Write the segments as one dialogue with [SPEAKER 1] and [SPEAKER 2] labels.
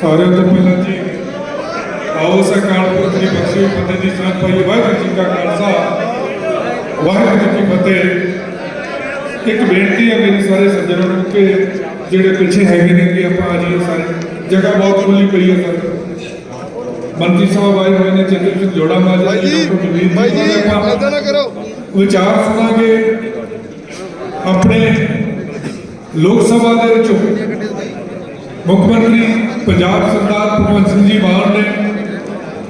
[SPEAKER 1] ਸਾਰਿਆਂ ਤੋਂ ਪਹਿਲਾਂ ਜੀ ਆਓ ਸਰਕਾਰ ਪੁਰਖ ਦੀ ਬਖਸ਼ੀ ਫਤਿਹ ਦੀ ਸਾਥ ਪਾਈ ਵਾਹਿਗੁਰੂ ਜੀ ਕਾ ਖਾਲਸਾ। ਵਾਹਿਗੁਰੂ ਜੀ ਕੀ ਫਤਿਹ। ਇੱਕ ਬੇਨਤੀ ਹੈ ਮੇਰੀ ਸਾਰੇ ਸੱਜਣਾਂ ਨੂੰ ਕਿ ਜਿਹੜੇ ਪਿੱਛੇ ਹੈਗੇ ਨੇ ਕਿ ਆਪਾਂ ਆ ਜਾਈਏ ਸਾਰੇ ਜਗ੍ਹਾ ਬਹੁਤ ਖੁੱਲੀ ਪਈ ਹੈ ਸਰ। ਮੰਤਰੀ ਸਾਹਿਬ ਆਏ ਹੋਏ ਨੇ ਚੰਦਰ ਸਿੰਘ ਜੋੜਾ ਮਾਜਰਾ
[SPEAKER 2] ਭਾਈ ਜੀ ਭਾਈ ਜੀ
[SPEAKER 1] ਉਹਨਾਂ ਦੇ ਆਪਾਂ
[SPEAKER 2] ਏਦਾਂ ਨਾ ਕਰੋ।
[SPEAKER 1] ਵਿਚਾਰ ਸੁਣਾਂਗੇ। ਆਪਣੇ ਲੋਕ ਸਭਾ ਦੇ ਵਿੱਚੋਂ ਮੁੱਖ ਮੰਤਰੀ ਪੰਜਾਬ ਸਰਦਾਰ ਭਗਵੰਤ ਸਿੰਘ ਜੀ ਮਾਨ ਨੇ,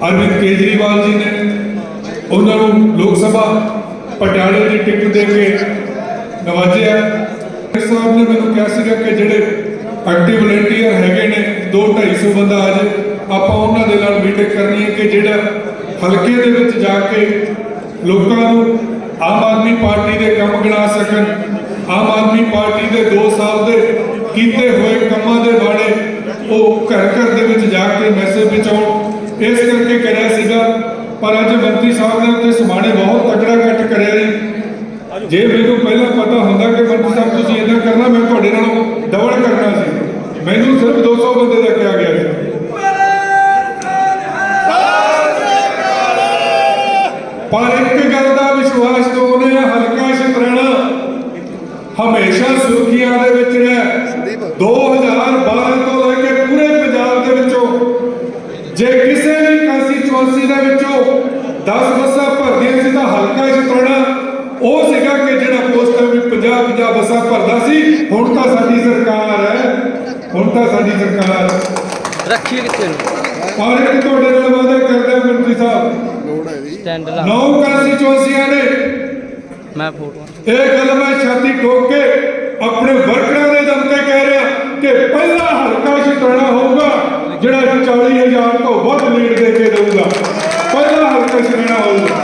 [SPEAKER 1] ਅਰਵਿੰਦ ਕੇਜਰੀਵਾਲ ਜੀ ਨੇ, ਉਹਨਾਂ ਨੂੰ ਲੋਕ ਸਭਾ ਪਟਿਆਲੇ ਦੀ ਟਿਕਟ ਦੇ ਕੇ ਨਵਾਜਿਆ ਇਸ ਸਾਹਿਬ ਨੇ ਮੈਨੂੰ ਕਿਹਾ ਸੀਗਾ ਕਿ ਜਿਹੜੇ ਐਕਟਿਵ ਵਲੰਟੀਅਰ ਹੈਗੇ ਨੇ 2 250 ਬੰਦਾ ਆ ਜੇ, ਆਪਾਂ ਉਹਨਾਂ ਦੇ ਨਾਲ ਮੀਟਿੰਗ ਕਰਨੀ ਹੈ ਕਿ ਜਿਹੜਾ ਹਲਕੇ ਦੇ ਵਿੱਚ ਜਾ ਕੇ ਲੋਕਾਂ ਨੂੰ ਆਮ ਆਦਮੀ ਪਾਰਟੀ ਦੇ ਕੰਮ ਗਿਣਾ ਸਕਣ, ਆਮ ਆਦਮੀ ਪਾਰਟੀ ਦੇ 2 ਸਾਲ ਦੇ ਕੀਤੇ ਹੋਏ ਕੰਮਾਂ ਦੇ ਘਰ ਘਰ ਦੇ ਵਿੱਚ ਜਾ ਕੇ ਮੈਸੇਜ ਪਹੁੰਚਾਉਣ। ਇਸ ਕਰਕੇ ਕਰਿਆ ਸੀਗਾ। ਪਰ ਅੱਜ ਮੰਤਰੀ ਸਾਹਿਬ ਨੇ ਉੱਤੇ ਸਮਾਣੇ ਬਹੁਤ ਤਕੜਾ ਇਕੱਠ ਕਰਿਆ ਜੀ। ਜੇ ਮੈਨੂੰ ਪਹਿਲਾਂ ਪਤਾ ਹੁੰਦਾ ਕਿ ਮੰਤਰੀ ਸਾਹਿਬ ਤੁਸੀਂ ਇਦਾਂ ਕਰਨਾ ਮੈਂ ਤੁਹਾਡੇ ਨਾਲੋਂ ਡਬਲ ਕਰਨਾ ਸੀ। ਮੈਨੂੰ ਸਿਰਫ 200 ਬੰਦੇ ਦਾ ਕਿਹਾ ਗਿਆ ਸੀ ਪਰ ਇੱਕ ਗੱਲ ਦਾ ਵਿਸ਼ਵਾਸ ਦਿਵਾਉਂਦੇ ਆ ਹਲਕਾ ਸ਼ਤਰਾਣਾ ਹਮੇਸ਼ਾ ਸੁਰਖੀਆਂ ਦੇ ਵਿੱਚ ਰਿਹਾ। 2012 ਤੋਂ ਲੈ ਕੇ ਪੂਰੇ ਪੰਜਾਬ ਦੇ ਵਿੱਚੋਂ ਜੇ ਕਿਸੇ ਵੀ ਕੰਸਟੀਚੁਐਂਸੀ ਦੇ ਵਿੱਚੋਂ 10 ਬੱਸਾਂ ਭਰਦੀਆਂ ਸੀ ਤਾਂ ਹਲਕਾ ਸ਼ਤਰਾਣਾ ਉਹ ਸੀਗਾ ਕਿ ਜਿਹੜਾ ਪੋਸਟਾਂ ਵੀ 50 50 ਬੱਸਾਂ ਭਰਦਾ ਸੀ ਹੁਣ ਤਾਂ ਸਾਡੀ ਸਰਕਾਰ ਹੈ। ਹੁਣ ਤਾਂ ਸਾਡੀ ਸਰਕਾਰ
[SPEAKER 3] ਰੱਖੀ ਕਿੱਥੇ ਨੂੰ?
[SPEAKER 1] ਔਰ ਇੱਕ ਤੁਹਾਡੇ ਨਾਲ ਵਾਅਦਾ ਕਰਦਾ ਮੰਤਰੀ ਸਾਹਿਬ।
[SPEAKER 2] ਲੋੜ ਹੈ ਜੀ।
[SPEAKER 3] ਸਟੈਂਡ ਲਾ।
[SPEAKER 1] ਨੌ ਨੇ।
[SPEAKER 3] ਮੈਂ ਫੋਟੋ
[SPEAKER 1] ਇਹ ਗੱਲ ਮੈਂ ਛਾਤੀ ਠੋਕ ਕੇ ਆਪਣੇ ਵਰਕਰਾਂ ਦੇ ਦਮ ਤੇ ਕਹਿ ਰਿਹਾ ਕਿ ਪਹਿਲਾ ਹਲਕਾ ਸ਼ਿਤਰਾਣਾ ਹੋਊਗਾ ਜਿਹੜਾ 40000 ਤੋਂ ਵੱਧ ਲੀਡ ਦੇ ਕੇ ਦੇਊਗਾ ਪਹਿਲਾ ਹਲਕਾ ਸ਼ਿਤਰਾਣਾ ਹੋਊਗਾ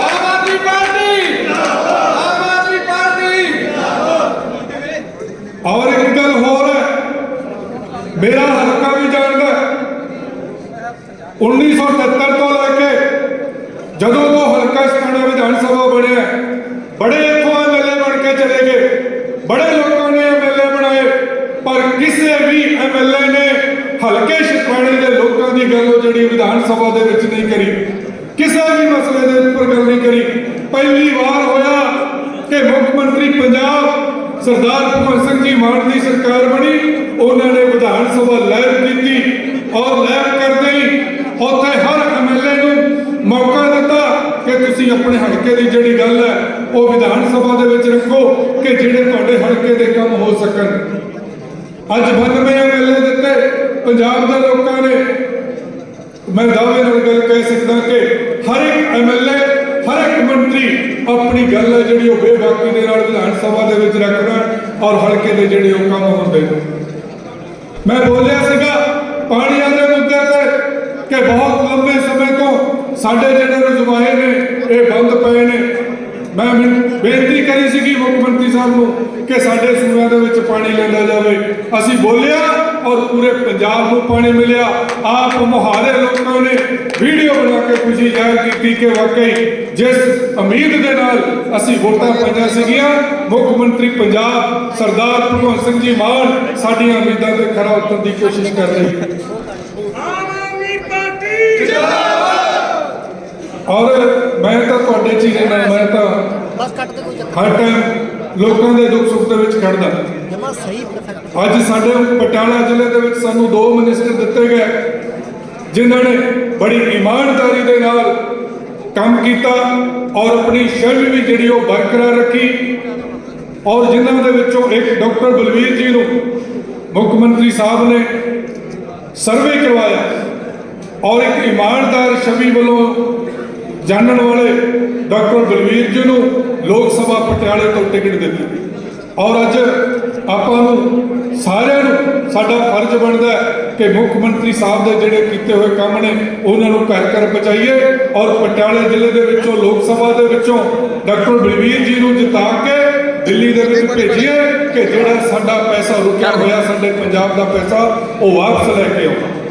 [SPEAKER 4] ਆਮ ਆਦਮੀ ਪਾਰਟੀ ਆਮ ਆਦਮੀ ਪਾਰਟੀ
[SPEAKER 1] ਔਰ ਇੱਕ ਗੱਲ ਹੋਰ ਹੈ ਮੇਰਾ ਹਲਕਾ ਵੀ ਜਾਣਦਾ ਹੈ। 1973 ਤੋਂ ਲੈ ਕੇ ਜਦੋਂ ਉਹ ਹਲਕਾ ਸਥਾਨਾ ਵਿਧਾਨ ਸਭਾ ਬਣਿਆ, ਬੜੇ ਇੱਥੋਂ ਐਮਐਲਏ ਬਣ ਕੇ ਚਲੇ ਗਏ। ਬੜੇ ਲੋਕਾਂ ਨੇ ਐਮਐਲਏ ਬਣਾਏ, ਪਰ ਕਿਸੇ ਵੀ ਐਮਐਲਏ ਨੇ ਹਲਕੇ ਸ਼ਿਖਾਣੇ ਦੇ ਲੋਕਾਂ ਦੀ ਗੱਲ ਜਿਹੜੀ ਵਿਧਾਨ ਸਭਾ ਦੇ ਵਿੱਚ ਨਹੀਂ ਕਰੀ, ਕਿਸੇ ਵੀ ਮਸਲੇ ਦੇ ਉੱਪਰ ਗੱਲ ਨਹੀਂ ਕਰੀ। ਪਹਿਲੀ ਵਾਰ ਹੋਇਆ ਕਿ ਮੁੱਖ ਮੰਤਰੀ ਪੰਜਾਬ ਸਰਦਾਰ ਭਗਵੰਤ ਸਿੰਘ ਜੀ ਮਾਨ ਦੀ ਸਰਕਾਰ ਬਣੀ, ਉਹਨਾਂ ਨੇ ਵਿਧਾਨ ਸਭਾ ਲਾਈਵ ਕੀਤੀ ਔਰ ਲਾਈਵ ਕਰਦੇ ਹੀ ਉੱਥੇ ਹਰ ਐਮਐਲਏ ਨੂੰ ਮੌਕਾ ਦਿੱਤਾ ਕਿ ਤੁਸੀਂ ਆਪਣੇ ਹਲਕੇ ਦੀ ਜਿਹੜੀ ਗੱਲ ਹੈ, ਉਹ ਵਿਧਾਨ ਸਭਾ ਦੇ ਵਿੱਚ ਰੱਖੋ ਕਿ ਜਿਹੜੇ ਤੁਹਾਡੇ ਹਲਕੇ ਦੇ ਕੰਮ ਹੋ ਸਕਣ। ਅੱਜ 92 ਐਮਐਲਏ ਦਿੱਤੇ, ਪੰਜਾਬ ਦੇ ਲੋਕਾਂ ਨੇ। ਮੈਂ ਦਾਅਵੇ ਨਾਲ ਗੱਲ ਕਹਿ ਸਕਦਾ ਕਿ ਹਰ ਇੱਕ ਐਮਐਲਏ ਹਰ ਇੱਕ ਮੰਤਰੀ ਆਪਣੀ ਗੱਲ ਹੈ ਜਿਹੜੀ ਉਹ ਬੇਬਾਕੀ ਦੇ ਨਾਲ ਵਿਧਾਨ ਸਭਾ ਦੇ ਵਿੱਚ ਰੱਖਦਾ ਔਰ ਹਲਕੇ ਦੇ ਜਿਹੜੇ ਉਹ ਕੰਮ ਹੁੰਦੇ ਨੇ। ਮੈਂ ਬੋਲਿਆ ਸੀਗਾ ਪਾਣੀਆਂ ਦੇ ਮੁੱਦੇ ਤੇ ਕਿ ਬਹੁਤ ਲੰਬੇ ਸਮੇਂ ਤੋਂ ਸਾਡੇ ਜਿਹੜੇ ਰੁਜ਼ਵਾਏ ਨੇ, ਇਹ ਬੰਦ ਪਏ ਨੇ। ਮੈਂ ਬੇਨਤੀ ਕਰੀ ਸੀਗੀ ਮੁੱਖ ਮੰਤਰੀ ਸਾਹਿਬ ਨੂੰ ਕਿ ਸਾਡੇ ਸੂਬਿਆਂ ਦੇ ਵਿੱਚ ਪਾਣੀ ਲੈਂਦਾ ਜਾਵੇ। ਅਸੀਂ ਬੋਲਿਆ ਔਰ ਪੂਰੇ ਪੰਜਾਬ ਨੂੰ ਪਾਣੀ ਮਿਲਿਆ। ਆਪ ਮੁਹਾਰੇ ਲੋਕਾਂ ਨੇ ਵੀਡੀਓ ਬਣਾ ਕੇ ਖੁਸ਼ੀ ਜ਼ਾਹਿਰ ਕੀਤੀ ਕਿ ਵਾਕਈ ਜਿਸ ਉਮੀਦ ਦੇ ਨਾਲ ਅਸੀਂ ਵੋਟਾਂ ਪਾਈਆਂ ਸੀਗੀਆਂ ਮੁੱਖ ਮੰਤਰੀ ਪੰਜਾਬ ਸਰਦਾਰ ਭਗਵੰਤ ਸਿੰਘ ਜੀ ਮਾਨ ਸਾਡੀਆਂ ਉਮੀਦਾਂ ਤੇ ਖਰਾ ਉਤਰਨ ਦੀ ਕੋਸ਼ਿਸ਼ ਕਰ ਰਹੇ ਨੇ।
[SPEAKER 4] ਆਮ ਆਦਮੀ ਪਾਰਟੀ
[SPEAKER 1] ਔਰ ਮੈਂ ਤਾਂ ਤੁਹਾਡੇ ਚ ਹੀ ਰਹਿਣਾ ਮੈਂ ਤਾਂ
[SPEAKER 5] ਬਸ ਕੱਟ ਦੇ ਕੋਈ ਚੱਕਰ
[SPEAKER 1] ਹਰ ਟਾਈਮ ਲੋਕਾਂ ਦੇ ਦੁੱਖ ਸੁੱਖ ਦੇ ਵਿੱਚ ਖੜਦਾ।
[SPEAKER 5] ਜਮਾ ਸਹੀ ਪਰਫੈਕਟ
[SPEAKER 1] ਅੱਜ ਸਾਡੇ ਪਟਿਆਲਾ ਜ਼ਿਲ੍ਹੇ ਦੇ ਵਿੱਚ ਸਾਨੂੰ ਦੋ ਮਿਨਿਸਟਰ ਦਿੱਤੇ ਗਏ, ਜਿਨ੍ਹਾਂ ਨੇ ਬੜੀ ਇਮਾਨਦਾਰੀ ਦੇ ਨਾਲ ਕੰਮ ਕੀਤਾ ਔਰ ਆਪਣੀ ਛਵੀ ਵੀ ਜਿਹੜੀ ਉਹ ਬਰਕਰਾਰ ਰੱਖੀ ਔਰ ਜਿਨ੍ਹਾਂ ਦੇ ਵਿੱਚੋਂ ਇੱਕ ਡਾਕਟਰ ਬਲਵੀਰ ਜੀ ਨੂੰ ਮੁੱਖ ਮੰਤਰੀ ਸਾਹਿਬ ਨੇ ਸਰਵੇ ਕਰਵਾਇਆ ਔਰ ਇੱਕ ਇਮਾਨਦਾਰ ਛਵੀ ਵੱਲੋਂ ਜਾਣਨ ਵਾਲੇ ਡਾਕਟਰ ਬਲਵੀਰ ਜੀ ਨੂੰ ਲੋਕ ਸਭਾ ਪਟਿਆਲੇ ਤੋਂ ਟਿਕਟ ਦਿੱਤੀ ਔਰ ਅੱਜ ਆਪਾਂ ਨੂੰ ਸਾਰਿਆਂ ਨੂੰ ਸਾਡਾ ਫਰਜ਼ ਬਣਦਾ ਕਿ ਮੁੱਖ ਮੰਤਰੀ ਸਾਹਿਬ ਦੇ ਜਿਹੜੇ ਕੀਤੇ ਹੋਏ ਕੰਮ ਨੇ ਉਹਨਾਂ ਨੂੰ ਘਰ ਘਰ ਪਹੁੰਚਾਈਏ ਔਰ ਪਟਿਆਲੇ ਜ਼ਿਲ੍ਹੇ ਦੇ ਵਿੱਚੋਂ ਲੋਕ ਸਭਾ ਦੇ ਵਿੱਚੋਂ ਡਾਕਟਰ ਬਲਵੀਰ ਜੀ ਨੂੰ ਜਿਤਾ ਕੇ ਦਿੱਲੀ ਦੇ ਵਿੱਚ ਭੇਜੀਏ ਕਿ ਜਿਹੜਾ ਸਾਡਾ ਪੈਸਾ ਰੁਕਿਆ ਹੋਇਆ ਸਾਡੇ ਪੰਜਾਬ ਦਾ ਪੈਸਾ ਉਹ ਵਾਪਸ ਲੈ ਕੇ ਆਉਣਾ।